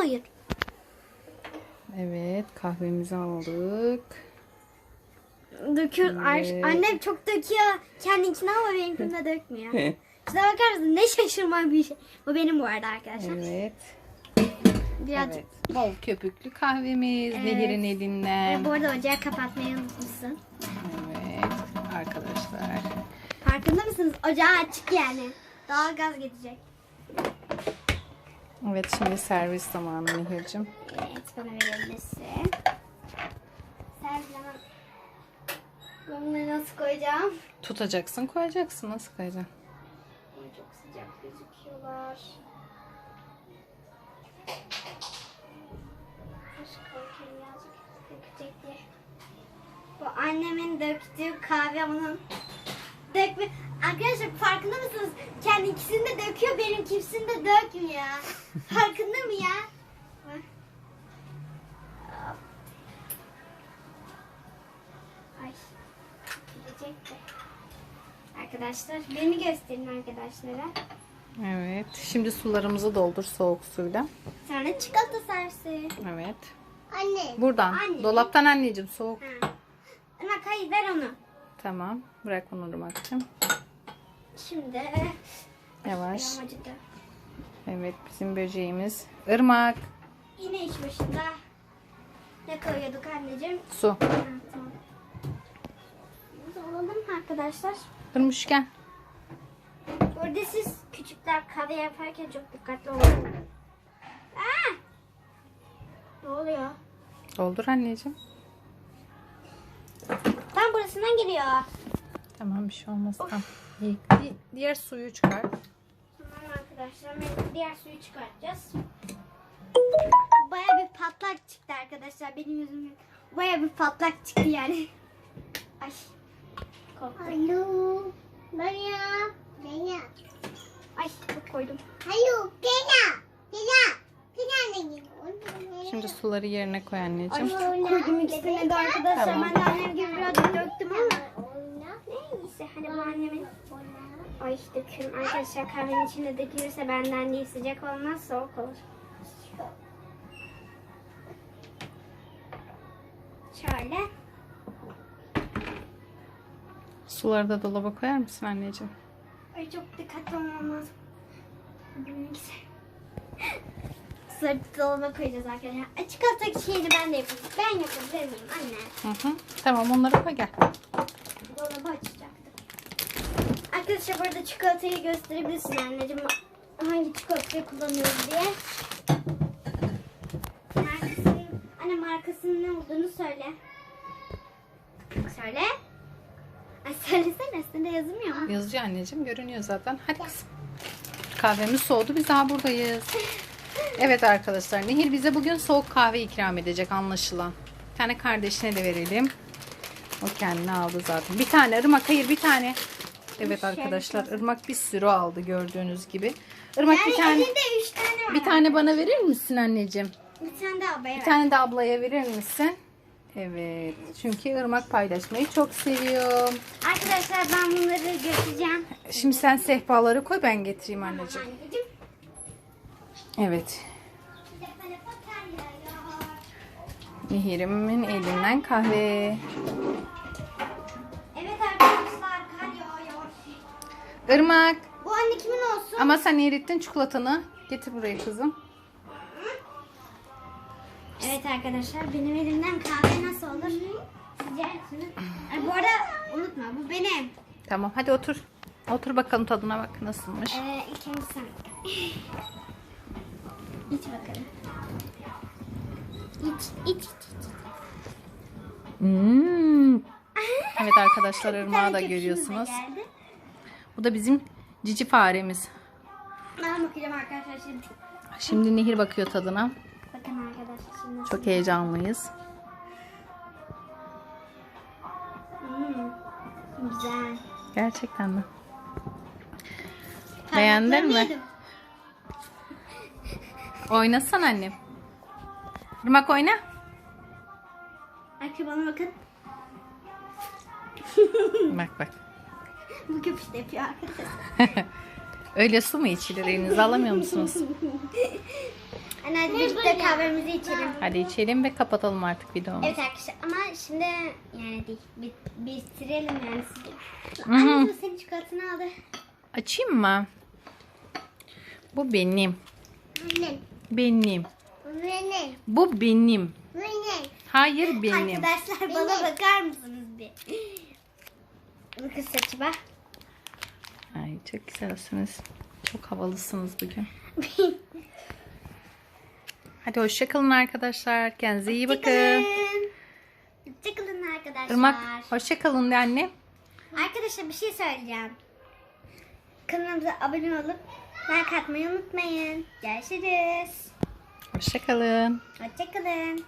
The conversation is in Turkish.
hayır. Evet kahvemizi aldık. Döküyor. Evet. Annem çok döküyor kendinkine ama benimkine dökmüyor. Size bakar mısın? Ne şaşırma bir şey. Bu benim bu arada arkadaşlar. Evet. Birazcık. Evet. Bol köpüklü kahvemiz Evet. Nehir'in elinden. Ve bu arada ocağı kapatmayı unutmuşsun. Evet arkadaşlar. Farkında mısınız? Ocağı açık yani. Doğal gaz gidecek. Evet şimdi servis zamanı Nehir'cim. Evet bana verilmesi. Servis Ben bunları nasıl koyacağım? Tutacaksın koyacaksın nasıl koyacaksın? Çok sıcak gözüküyorlar. Diye. Bu annemin döktüğü kahve onun dökme. Arkadaşlar farkında mısınız? Kendi ikisini de döküyor, benimkisini de dökmüyor. farkında mı ya? Bak. Ay. Gidecek de. Arkadaşlar beni gösterin arkadaşlara. Evet. Şimdi sularımızı doldur soğuk suyla. Sonra çikolata servisi. Evet. Anne. Buradan. Anne. Dolaptan anneciğim soğuk. Ha. Irmak hayır ver onu. Tamam. Bırak onu Irmak'cığım. Şimdi. Yavaş. Evet bizim böceğimiz. Irmak. Yine iş başında. Ne koyuyorduk anneciğim? Su. Ha, tamam. Biz alalım arkadaşlar. Irmış gel. Burada siz küçükler kahve yaparken çok dikkatli olun. Aa! Ne oluyor? Doldur anneciğim. Tam burasından geliyor. Tamam bir şey olmaz. Tamam. Di- di- diğer suyu çıkar. Arkadaşlar. Diğer suyu çıkartacağız. Baya bir patlak çıktı arkadaşlar benim yüzümden. Baya bir patlak çıktı yani. Ay. Korktum. Alo. Baya. Baya. Ay çok koydum. Alo. Ne gibi? Şimdi suları yerine koy Ay anneciğim. çok koydum ikisine de arkadaşlar. Tamam. Ben de annem gibi birazcık döktüm ama. Neyse hani bu annemin. Ay döküyorum arkadaşlar kahvenin içinde dökülürse benden değil sıcak olmaz soğuk olur. Şöyle. Suları da dolaba koyar mısın anneciğim? Ay çok dikkatli olmam lazım. Benimkisi. Sarı dolaba koyacağız arkadaşlar. Ay, Çikolata şeyini ben de yapayım. Ben yapabilir miyim anne? Hı hı. Tamam onları koy gel. Dolabı açacaktım. Arkadaşlar burada çikolatayı gösterebilirsin anneciğim. Hangi çikolatayı kullanıyoruz diye. Markasının, anne markasının ne olduğunu söyle. Söyle. Ay söylesene üstünde yazmıyor mu? Yazıyor anneciğim. Görünüyor zaten. Hadi kızım. Kahvemiz soğudu. Biz daha buradayız. Evet arkadaşlar. Nehir bize bugün soğuk kahve ikram edecek anlaşılan. Bir tane kardeşine de verelim. O kendine aldı zaten. Bir tane Irmak hayır bir tane. Evet arkadaşlar Irmak bir sürü aldı gördüğünüz gibi. Irmak Yani bir tane üç tane var. bir tane bana verir misin anneciğim? Bir tane daha abaya Bir tane de ablaya verir misin? Evet. Çünkü Irmak paylaşmayı çok seviyor. Arkadaşlar ben bunları götüreceğim. Şimdi sen sehpaları koy ben getireyim anneciğim. Evet. De. Nehir'imin elinden kahve. Irmak. Bu anne kimin olsun? Ama sen erittin çikolatanı. Getir buraya kızım. Evet arkadaşlar benim elimden kahve nasıl olur? Sizce? Ay, bu arada unutma bu benim. Tamam hadi otur. Otur bakalım tadına bak nasılmış. Ee, ilk önce sen. İç bakalım. İç, iç, iç, iç. Hmm. Evet arkadaşlar ırmağı da görüyorsunuz. geldi. Bu da bizim cici faremiz. Ben bakacağım arkadaşlar şimdi. Şimdi Nehir bakıyor tadına. Bakın arkadaşlar şimdi. Çok heyecanlıyız. Hmm, güzel. Gerçekten mi? Beğendin mi? yedim. Oynasana annem. Irmak oyna. Arkadaşlar bana bakın. Bak bak. Bu köpüş de yapıyor arkadaşlar. Öyle su mu içilir elinize alamıyor musunuz? Anne hadi birlikte kahvemizi içelim. Hadi içelim ve kapatalım artık videomuzu. Evet arkadaşlar ama şimdi yani değil. Bir, bitirelim yani. Anne bu senin çikolatanı aldı. Açayım mı? Bu benim. Annem. Benim. Benim. Bu benim. Benim. Hayır benim. Arkadaşlar bana bakar mısınız bir? Bu kız saçı bak. Ay çok güzelsiniz. Çok havalısınız bugün. Hadi hoşçakalın arkadaşlar. Kendinize iyi bakın. Hoşçakalın. Arkadaşlar. Irmak hoşçakalın de anne. Arkadaşlar bir şey söyleyeceğim. Kanalımıza abone olup like atmayı unutmayın. Görüşürüz. Hoşçakalın. Hoşçakalın.